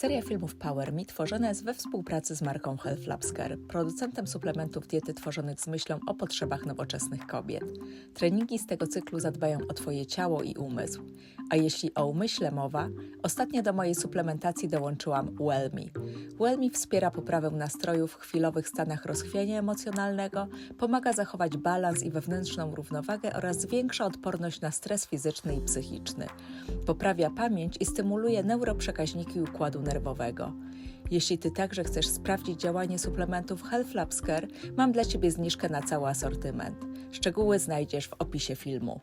Seria filmów Power Me tworzona jest we współpracy z marką Health Labs Care, producentem suplementów diety tworzonych z myślą o potrzebach nowoczesnych kobiet. Treningi z tego cyklu zadbają o Twoje ciało i umysł. A jeśli o umyśle mowa, ostatnio do mojej suplementacji dołączyłam WellMe. WellMe wspiera poprawę nastroju w chwilowych stanach rozchwiania emocjonalnego, pomaga zachować balans i wewnętrzną równowagę oraz zwiększa odporność na stres fizyczny i psychiczny. Poprawia pamięć i stymuluje neuroprzekaźniki układu nerwowego. Jeśli Ty także chcesz sprawdzić działanie suplementów Health Labs Care, mam dla Ciebie zniżkę na cały asortyment. Szczegóły znajdziesz w opisie filmu.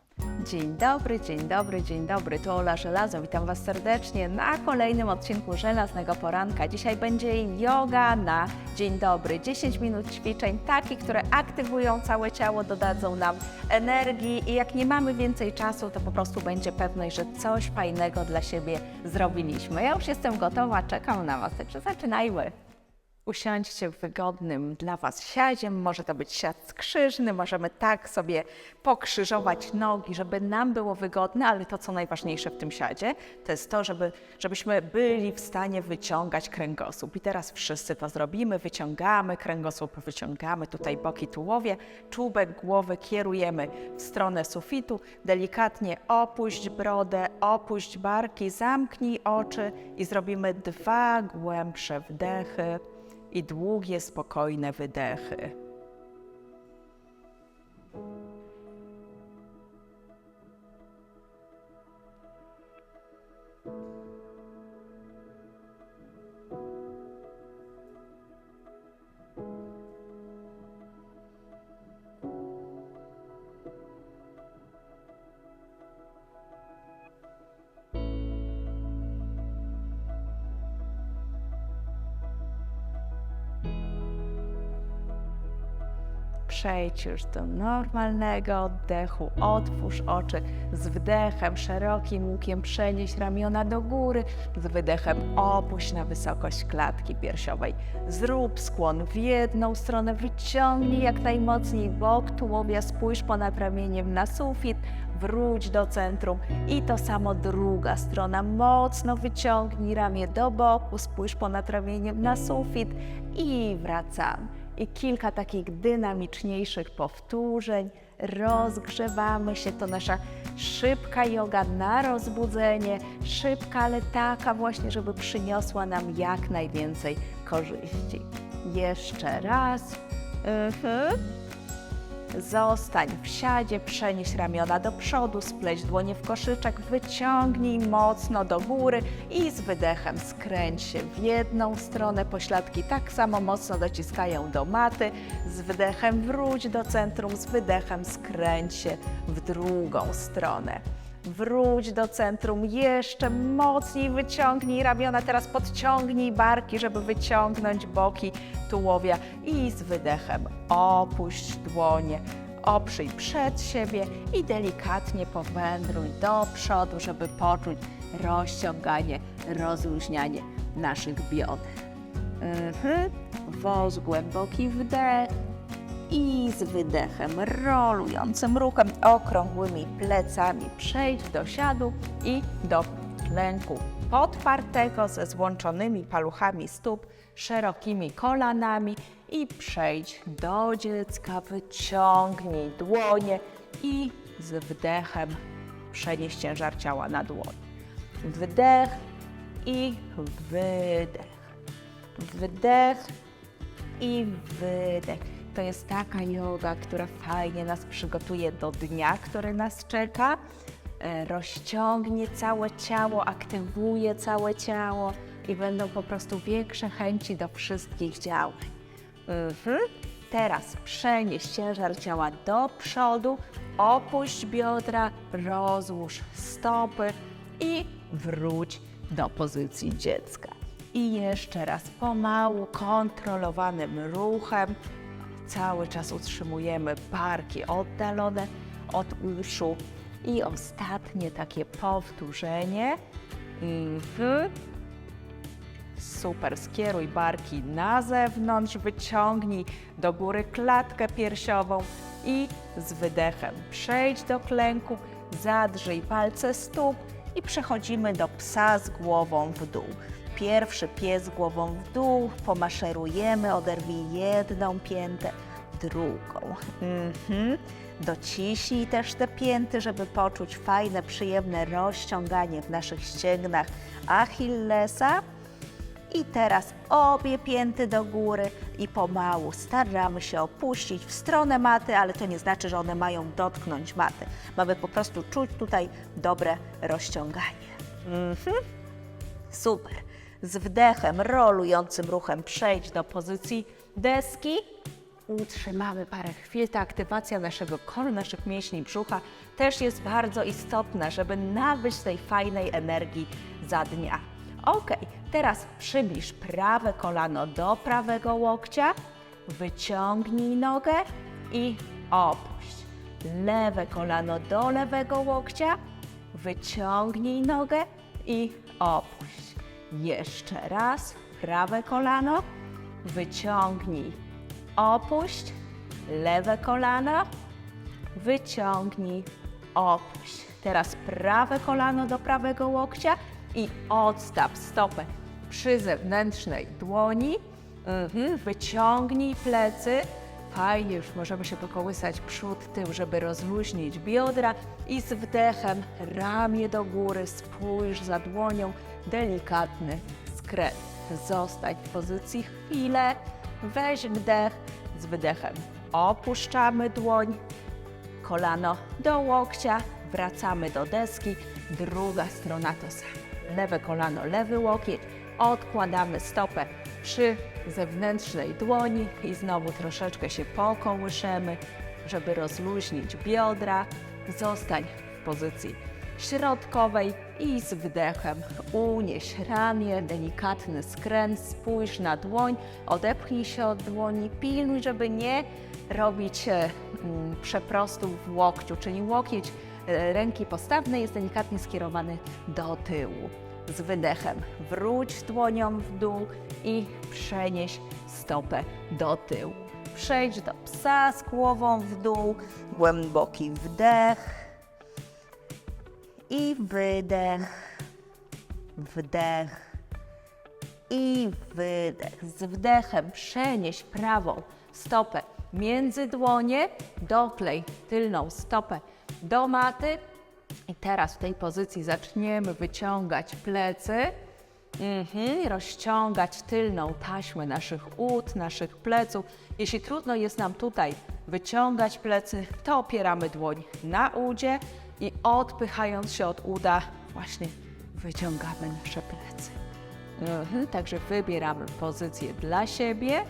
Dzień dobry, dzień dobry, dzień dobry. Tu Ola Żelazo. Witam Was serdecznie na kolejnym odcinku Żelaznego Poranka. Dzisiaj będzie yoga na dzień dobry. 10 minut ćwiczeń takich, które aktywują całe ciało, dodadzą nam energii i jak nie mamy więcej czasu, to po prostu będzie pewność, że coś fajnego dla siebie zrobiliśmy. Ja już jestem gotowa, czekam na Was, także zaczynajmy. Usiądźcie w wygodnym dla Was siadzie, może to być siad skrzyżny, możemy tak sobie pokrzyżować nogi, żeby nam było wygodne, ale to, co najważniejsze w tym siadzie, to jest to, żeby, żebyśmy byli w stanie wyciągać kręgosłup. I teraz wszyscy to zrobimy, wyciągamy kręgosłup, wyciągamy tutaj boki tułowie, czubek głowy kierujemy w stronę sufitu, delikatnie opuść brodę, opuść barki, zamknij oczy i zrobimy dwa głębsze wdechy i długie, spokojne wydechy. Przejdź już do normalnego oddechu, otwórz oczy z wdechem, szerokim łukiem przenieś ramiona do góry, z wydechem opuść na wysokość klatki piersiowej. Zrób skłon w jedną stronę, wyciągnij jak najmocniej bok tułowia, spójrz ponad ramieniem na sufit, wróć do centrum i to samo druga strona. Mocno wyciągnij ramię do boku, spójrz ponad ramieniem na sufit i wracamy i kilka takich dynamiczniejszych powtórzeń. Rozgrzewamy się, to nasza szybka yoga na rozbudzenie, szybka, ale taka właśnie, żeby przyniosła nam jak najwięcej korzyści. Jeszcze raz. Mhm. Zostań w siadzie, przenieś ramiona do przodu, spleć dłonie w koszyczek, wyciągnij mocno do góry i z wydechem skręć się w jedną stronę. Pośladki tak samo mocno dociskają do maty. Z wydechem wróć do centrum, z wydechem skręć się w drugą stronę. Wróć do centrum, jeszcze mocniej wyciągnij ramiona, teraz podciągnij barki, żeby wyciągnąć boki tułowia i z wydechem opuść dłonie, oprzyj przed siebie i delikatnie powędruj do przodu, żeby poczuć rozciąganie, rozluźnianie naszych bioder. Mhm. Wąż głęboki wdech, i z wydechem, rolującym ruchem, okrągłymi plecami przejdź do siadu i do lęku podpartego ze złączonymi paluchami stóp, szerokimi kolanami i przejdź do dziecka, wyciągnij dłonie i z wdechem przenieś ciężar ciała na dłoń. Wdech i wydech. Wdech i wydech. To jest taka yoga, która fajnie nas przygotuje do dnia, który nas czeka. E, Rozciągnie całe ciało, aktywuje całe ciało i będą po prostu większe chęci do wszystkich działań. Mhm. Teraz przenieś ciężar ciała do przodu, opuść biodra, rozłóż stopy i wróć do pozycji dziecka. I jeszcze raz pomału, kontrolowanym ruchem cały czas utrzymujemy barki oddalone od uszu. I ostatnie takie powtórzenie. Super, skieruj barki na zewnątrz, wyciągnij do góry klatkę piersiową i z wydechem przejdź do klęku, zadrzyj palce stóp i przechodzimy do psa z głową w dół. Pierwszy pies głową w dół, pomaszerujemy, oderwij jedną piętę, drugą. Mhm. Dociśnij też te pięty, żeby poczuć fajne, przyjemne rozciąganie w naszych ścięgnach Achillesa. I teraz obie pięty do góry i pomału staramy się opuścić w stronę maty, ale to nie znaczy, że one mają dotknąć maty. Mamy po prostu czuć tutaj dobre rozciąganie. Mhm. Super. Z wdechem, rolującym ruchem przejdź do pozycji deski. Utrzymamy parę chwil. Ta aktywacja naszego koru, naszych mięśni brzucha też jest bardzo istotna, żeby nabyć tej fajnej energii za dnia. Ok, teraz przybliż prawe kolano do prawego łokcia, wyciągnij nogę i opuść. Lewe kolano do lewego łokcia, wyciągnij nogę i opuść. Jeszcze raz, prawe kolano, wyciągnij, opuść, lewe kolano, wyciągnij, opuść. Teraz prawe kolano do prawego łokcia i odstaw stopę przy zewnętrznej dłoni. Mhm. Wyciągnij plecy. Fajnie, już możemy się pokołysać przód, tył, żeby rozluźnić biodra i z wdechem ramię do góry, spójrz za dłonią, delikatny skręt. Zostań w pozycji chwilę, weź wdech, z wydechem opuszczamy dłoń, kolano do łokcia, wracamy do deski, druga strona to samo. Lewe kolano, lewy łokieć, odkładamy stopę przy zewnętrznej dłoni i znowu troszeczkę się pokołyszemy, żeby rozluźnić biodra. Zostań w pozycji środkowej i z wdechem unieś ramię, delikatny skręt, spójrz na dłoń, odepchnij się od dłoni, pilnuj, żeby nie robić e, mm, przeprostu w łokciu, czyli łokieć e, ręki postawnej jest delikatnie skierowany do tyłu. Z wydechem wróć dłonią w dół i przenieś stopę do tyłu. Przejdź do psa z głową w dół, głęboki wdech i wydech, wdech i wydech. Z wdechem przenieś prawą stopę między dłonie, doklej tylną stopę do maty. I teraz w tej pozycji zaczniemy wyciągać plecy, mhm, rozciągać tylną taśmę naszych ud, naszych pleców. Jeśli trudno jest nam tutaj wyciągać plecy, to opieramy dłoń na udzie i odpychając się od uda, właśnie wyciągamy nasze plecy. Mhm, także wybieramy pozycję dla siebie.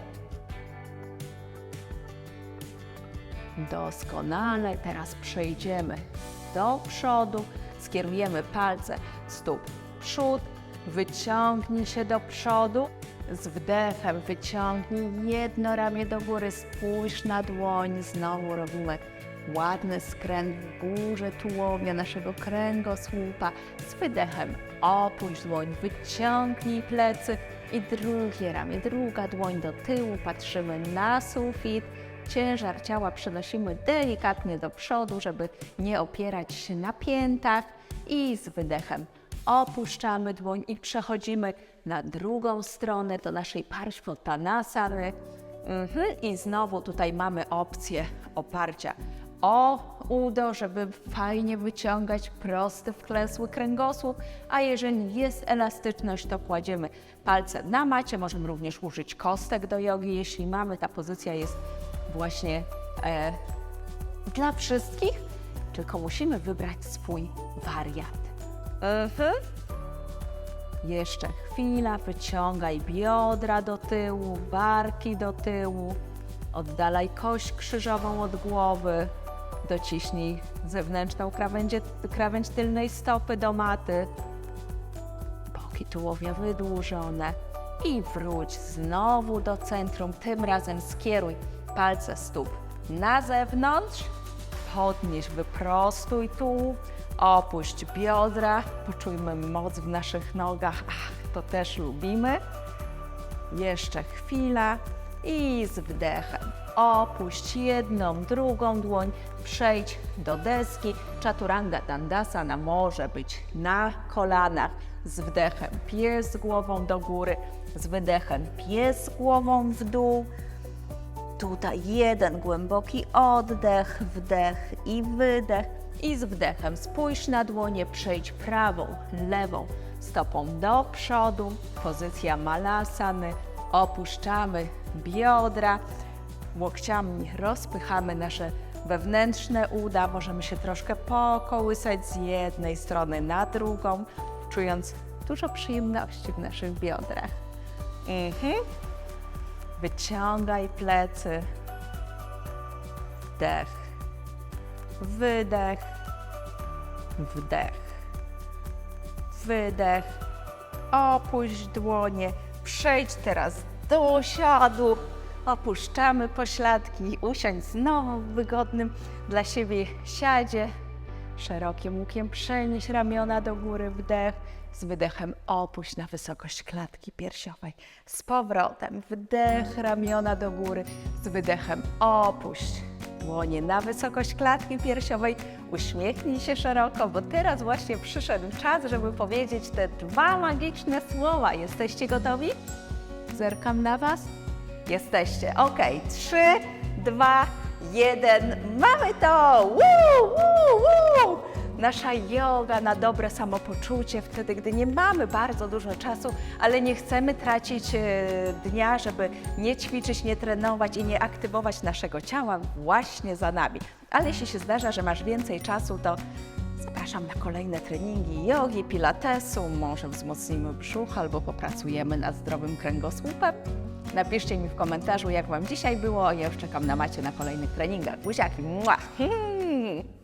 Doskonale. Teraz przejdziemy do przodu, skierujemy palce stóp w przód, wyciągnij się do przodu, z wdechem wyciągnij jedno ramię do góry, spójrz na dłoń, znowu robimy ładny skręt w górze tułowia naszego kręgosłupa, z wydechem opuść dłoń, wyciągnij plecy i drugie ramię, druga dłoń do tyłu, patrzymy na sufit, Ciężar ciała przenosimy delikatnie do przodu, żeby nie opierać się na piętach i z wydechem opuszczamy dłoń i przechodzimy na drugą stronę do naszej parśwotanasany. Mhm. I znowu tutaj mamy opcję oparcia o udo, żeby fajnie wyciągać prosty, wklesły kręgosłup, a jeżeli jest elastyczność, to kładziemy palce na macie. Możemy również użyć kostek do jogi, jeśli mamy. Ta pozycja jest właśnie e, dla wszystkich, tylko musimy wybrać swój wariant. Mhm. Jeszcze chwila, wyciągaj biodra do tyłu, barki do tyłu, oddalaj kość krzyżową od głowy, dociśnij zewnętrzną krawędź, krawędź tylnej stopy do maty, boki tułowia wydłużone i wróć znowu do centrum, tym razem skieruj palce stóp na zewnątrz, podnieś, wyprostuj tułów, opuść biodra, poczujmy moc w naszych nogach, ach, to też lubimy. Jeszcze chwila, I z wdechem opuść jedną, drugą dłoń, przejdź do deski. Chaturanga Dandasana może być na kolanach. Z wdechem pies głową do góry, z wydechem pies głową w dół. Tutaj jeden głęboki oddech, wdech i wydech. I z wdechem spójrz na dłonie, przejdź prawą, lewą stopą do przodu. Pozycja malasany. Opuszczamy biodra. Łokciami rozpychamy nasze wewnętrzne uda. Możemy się troszkę pokołysać z jednej strony na drugą, czując dużo przyjemności w naszych biodrach. Mhm. Wyciągaj plecy. Wdech. Wydech. Wdech. Wydech. Opuść dłonie. Przejdź teraz do siadu. Opuszczamy pośladki. Usiądź znowu w wygodnym dla siebie siadzie. Szerokim łukiem przenieś ramiona do góry, wdech. Z wydechem opuść na wysokość klatki piersiowej. Z powrotem wdech, ramiona do góry. Z wydechem opuść dłonie na wysokość klatki piersiowej. Uśmiechnij się szeroko, bo teraz właśnie przyszedł czas, żeby powiedzieć te dwa magiczne słowa. Jesteście gotowi? Zerkam na Was. Jesteście. Ok, trzy, dwa, jeden. Mamy to! Woo, woo, woo! Nasza yoga na dobre samopoczucie, wtedy, gdy nie mamy bardzo dużo czasu, ale nie chcemy tracić e, dnia, żeby nie ćwiczyć, nie trenować i nie aktywować naszego ciała, właśnie za nami. Ale jeśli się zdarza, że masz więcej czasu, to Zapraszam na kolejne treningi jogi, pilatesu, może wzmocnimy brzuch albo popracujemy nad zdrowym kręgosłupem. Napiszcie mi w komentarzu, jak Wam dzisiaj było. Ja już czekam na Macie na kolejnych treningach. Buziaki! Mua. Hmm.